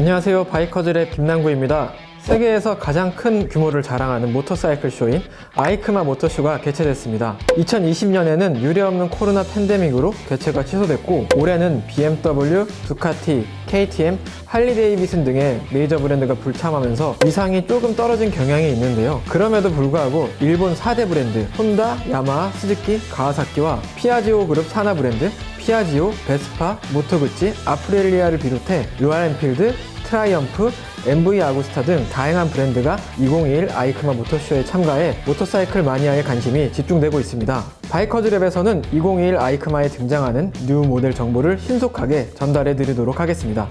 안녕하세요. 바이커즈의 김남구입니다. 세계에서 가장 큰 규모를 자랑하는 모터사이클 쇼인 아이크마 모터쇼가 개최됐습니다. 2020년에는 유례없는 코로나 팬데믹으로 개최가 취소됐고 올해는 BMW, 두카티, KTM, 할리데이비슨 등의 메이저 브랜드가 불참하면서 위상이 조금 떨어진 경향이 있는데요. 그럼에도 불구하고 일본 4대 브랜드 혼다, 야마하, 스즈키, 가와사키와 피아지오 그룹 산하 브랜드 피아지오, 베스파, 모토구치, 아프렐리아를 비롯해 로얄엔필드, 트라이엄프, MV 아구스타 등 다양한 브랜드가 2021 아이크마 모터쇼에 참가해 모터사이클 마니아의 관심이 집중되고 있습니다. 바이커즈랩에서는 2021 아이크마에 등장하는 뉴 모델 정보를 신속하게 전달해 드리도록 하겠습니다.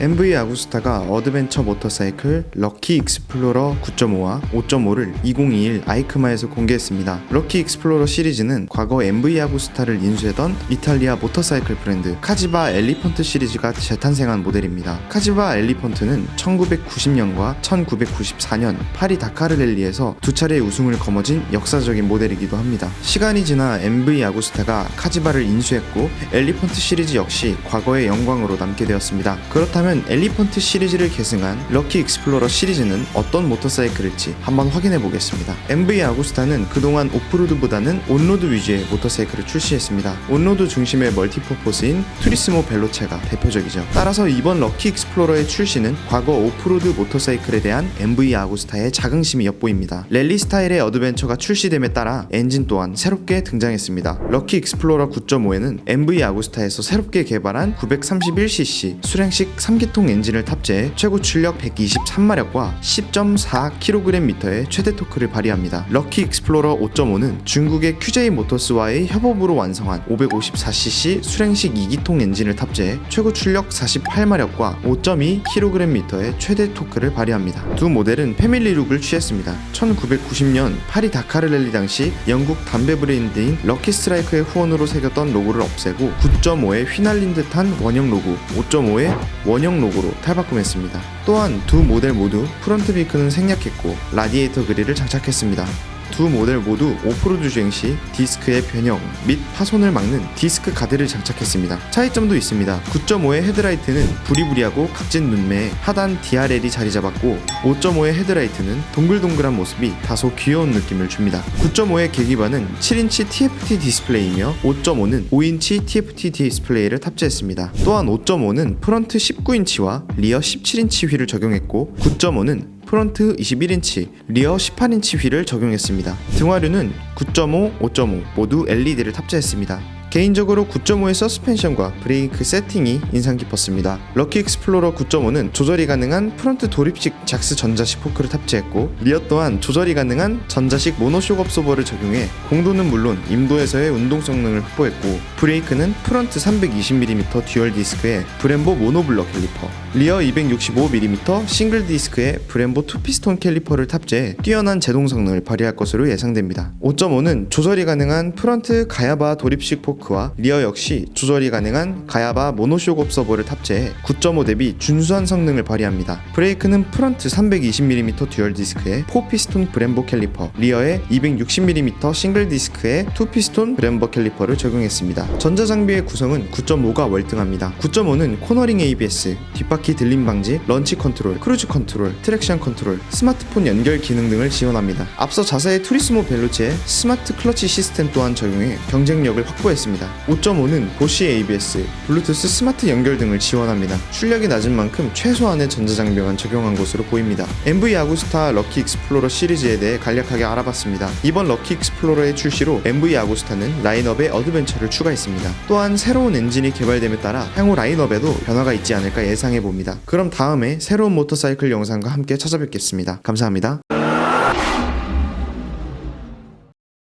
MV 아구스타가 어드벤처 모터사이클 럭키 익스플로러 9.5와 5.5를 2021 아이크마에서 공개했습니다. 럭키 익스플로러 시리즈는 과거 MV 아구스타를 인수했던 이탈리아 모터사이클 브랜드 카지바 엘리펀트 시리즈가 재탄생한 모델입니다. 카지바 엘리펀트는 1990년과 1994년 파리 다카르 랠리에서 두 차례 우승을 거머쥔 역사적인 모델이기도 합니다. 시간이 지나 MV 아구스타가 카지바를 인수했고 엘리펀트 시리즈 역시 과거의 영광으로 남게 되었습니다. 그렇다면 엘리펀트 시리즈를 계승한 럭키 익스플로러 시리즈는 어떤 모터사이클일지 한번 확인해 보겠습니다. MV 아구스타는 그동안 오프로드보다는 온로드 위주의 모터사이클을 출시했습니다. 온로드 중심의 멀티퍼포스인 투리스모 벨로체가 대표적이죠. 따라서 이번 럭키 익스플로러의 출시는 과거 오프로드 모터사이클에 대한 MV 아구스타의 자긍심이 엿보입니다. 랠리 스타일의 어드벤처가 출시됨에 따라 엔진 또한 새롭게 등장했습니다. 럭키 익스플로러 9.5에는 MV 아구스타에서 새롭게 개발한 931cc 수랭식 3 기통 엔진을 탑재해 최고 출력 123마력과 10.4kgm의 최대 토크를 발휘합니다. 럭키 익스플로러 5.5는 중국의 QJ 모터스와의 협업으로 완성한 554cc 수랭식 2기통 엔진을 탑재해 최고 출력 48마력과 5.2kgm의 최대 토크를 발휘합니다. 두 모델은 패밀리룩을 취했습니다. 1990년 파리 다카르 랠리 당시 영국 담배 브랜드인 럭키 스트라이크의 후원으로 새겼던 로고를 없애고 9.5에 휘날린 듯한 원형 로고, 5.5의 원형 로고로 탈바꿈했습니다. 또한 두 모델 모두 프론트 비크는 생략했고 라디에이터 그릴을 장착했습니다. 두 모델 모두 오프로드 주행 시 디스크의 변형 및 파손을 막는 디스크 가드를 장착했습니다. 차이점도 있습니다. 9.5의 헤드라이트는 부리부리하고 각진 눈매에 하단 DRL이 자리 잡았고 5.5의 헤드라이트는 동글동글한 모습이 다소 귀여운 느낌을 줍니다. 9.5의 계기판은 7인치 TFT 디스플레이이며 5.5는 5인치 TFT 디스플레이를 탑재했습니다. 또한 5.5는 프런트 19인치와 리어 17인치 휠을 적용했고 9.5는 프론트 21인치, 리어 18인치 휠을 적용했습니다. 등화류는 9.5, 5.5 모두 LED를 탑재했습니다. 개인적으로 9.5의 서스펜션과 브레이크 세팅이 인상 깊었습니다. 럭키 익스플로러 9.5는 조절이 가능한 프론트 도립식 작스 전자식 포크를 탑재했고 리어 또한 조절이 가능한 전자식 모노쇼크 업소버를 적용해 공도는 물론 임도에서의 운동 성능을 확보했고 브레이크는 프런트 320mm 듀얼 디스크에 브렘보 모노블럭 캘리퍼 리어 265mm 싱글 디스크에 브렘보 투피스톤 캘리퍼를 탑재해 뛰어난 제동 성능을 발휘할 것으로 예상됩니다. 5.5는 조절이 가능한 프런트 가야바 도립식 포크 와 리어 역시 조절이 가능한 가야바 모노쇼크 업서버를 탑재해 9.5 대비 준수한 성능을 발휘합니다. 브레이크는 프런트 320mm 듀얼 디스크에 4피스톤 브렘보 캘리퍼, 리어에 260mm 싱글 디스크에 2피스톤 브렘보 캘리퍼를 적용했습니다. 전자장비의 구성은 9.5가 월등합니다. 9.5는 코너링 ABS, 뒷바퀴 들림 방지, 런치 컨트롤, 크루즈 컨트롤, 트랙션 컨트롤, 스마트폰 연결 기능 등을 지원합니다. 앞서 자사의 투리스모 벨루체에 스마트 클러치 시스템 또한 적용해 경쟁력을 확보했 습니다. 5.5는 보시 ABS, 블루투스 스마트 연결 등을 지원합니다. 출력이 낮은 만큼 최소한의 전자장비만 적용한 것으로 보입니다. MV 아구스타 럭키 익스플로러 시리즈에 대해 간략하게 알아봤습니다. 이번 럭키 익스플로러의 출시로 MV 아구스타는 라인업에 어드벤처를 추가했습니다. 또한 새로운 엔진이 개발됨에 따라 향후 라인업에도 변화가 있지 않을까 예상해 봅니다. 그럼 다음에 새로운 모터사이클 영상과 함께 찾아뵙겠습니다. 감사합니다.